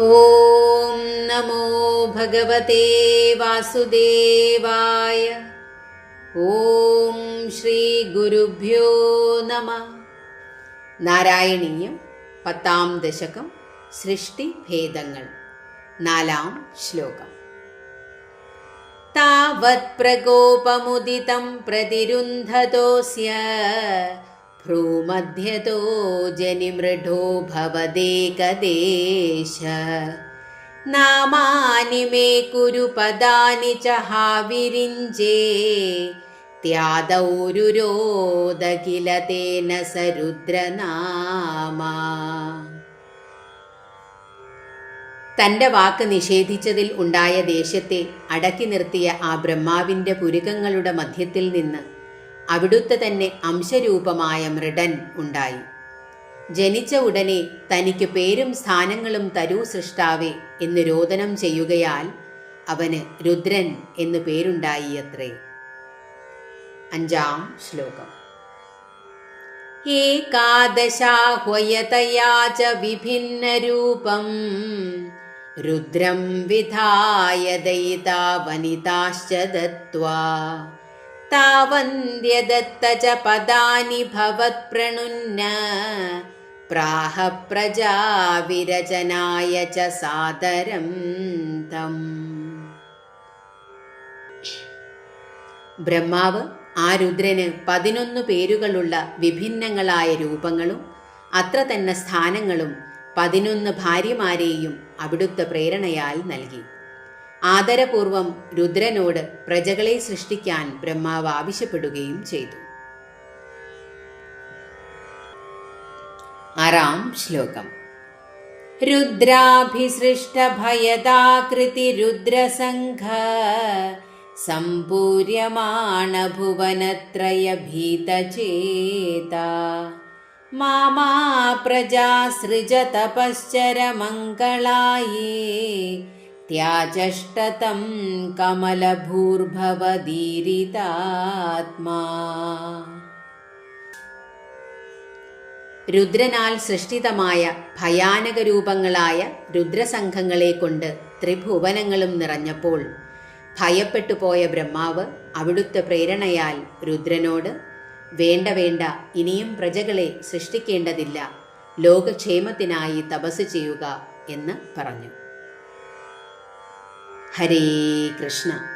ॐ नमो भगवते वासुदेवाय ॐ ശ്രീഗുരുഭ്യോ നമ നാരായണീയം പത്താം ദശകം സൃഷ്ടിഭേദങ്ങൾ നാലാം ശ്ലോകം താവത് പ്രകോപമുദിതം പ്രതിരുന്ധതോസ്യ ഭ്രൂമധ്യതോ ജനിമൃഢോ ഭവദേകദേശ നാമാനി മേ കുരു പദാനി ച ഹാവിരിഞ്ചേ ത്യാദൗരുരോദകില തേന സരുദ്രനാമ തന്റെ വാക്ക് നിഷേധിച്ചതിൽ ഉണ്ടായ ദേഷ്യത്തെ അടക്കി നിർത്തിയ ആ ബ്രഹ്മാവിന്റെ പുരുകങ്ങളുടെ മധ്യത്തിൽ നിന്ന് അവിടുത്തെ തന്നെ അംശരൂപമായ മൃഡൻ ഉണ്ടായി. ജനിച്ച ഉടനെ തനിക്ക് പേരും സ്ഥാനങ്ങളും തരൂ സൃഷ്ടാവേ എന്ന് രോദനം ചെയ്യുകയാൽ അവന് രുദ്രൻ എന്നു പേരുണ്ടായി അത്രേ അഞ്ചാം ശ്ലോകം. ഏകാദശാഹ്വയതയാ ച വിഭിന്നരൂപം. രുദ്രം വിധായ ദയിതാ വനിതാശ്ച ദത്വാ താവന്ത്യദത്ത च पदानि भवत्प्रणुन्न प्राह प्रजाविरचनाय च सादरं तम् ബ്രഹ്മാവ് ആ രുദ്രന് പതിനൊന്ന് പേരുകളുള്ള വിഭിന്നങ്ങളായ രൂപങ്ങളും അത്ര തന്നെ സ്ഥാനങ്ങളും പതിനൊന്ന് ഭാര്യമാരെയും അവിടുത്തെ പ്രേരണയാൽ നൽകി. ആദരപൂർവം രുദ്രനോട് പ്രജകളെ സൃഷ്ടിക്കാൻ ബ്രഹ്മാവ് ആവശ്യപ്പെടുകയും ചെയ്തു ആറാം ശ്ലോകം രുദ്രാഭിസൃഷ്ടഭയദാകൃതി രുദ്രസംഘ सम्पूर्यमाण भुवनत्रयभीतचेता मामा प्रजा सृजतपश्चरमङ्गलाये त्याजष्टतं कमलभूर्भवदीरितात्मा രുദ്രനാൽ സൃഷ്ടിതമായ ഭയാനക രൂപങ്ങളായ രുദ്രസംഘങ്ങളെ കൊണ്ട് ത്രിഭുവനങ്ങളും നിറഞ്ഞപ്പോൾ ഭയപ്പെട്ടു പോയ ബ്രഹ്മാവ് അവിടുത്തെ പ്രേരണയാൽ രുദ്രനോട് വേണ്ട വേണ്ട ഇനിയും പ്രജകളെ സൃഷ്ടിക്കേണ്ടതില്ല ലോകക്ഷേമത്തിനായി തപസ് ചെയ്യുക എന്ന് പറഞ്ഞു Hari Krishna。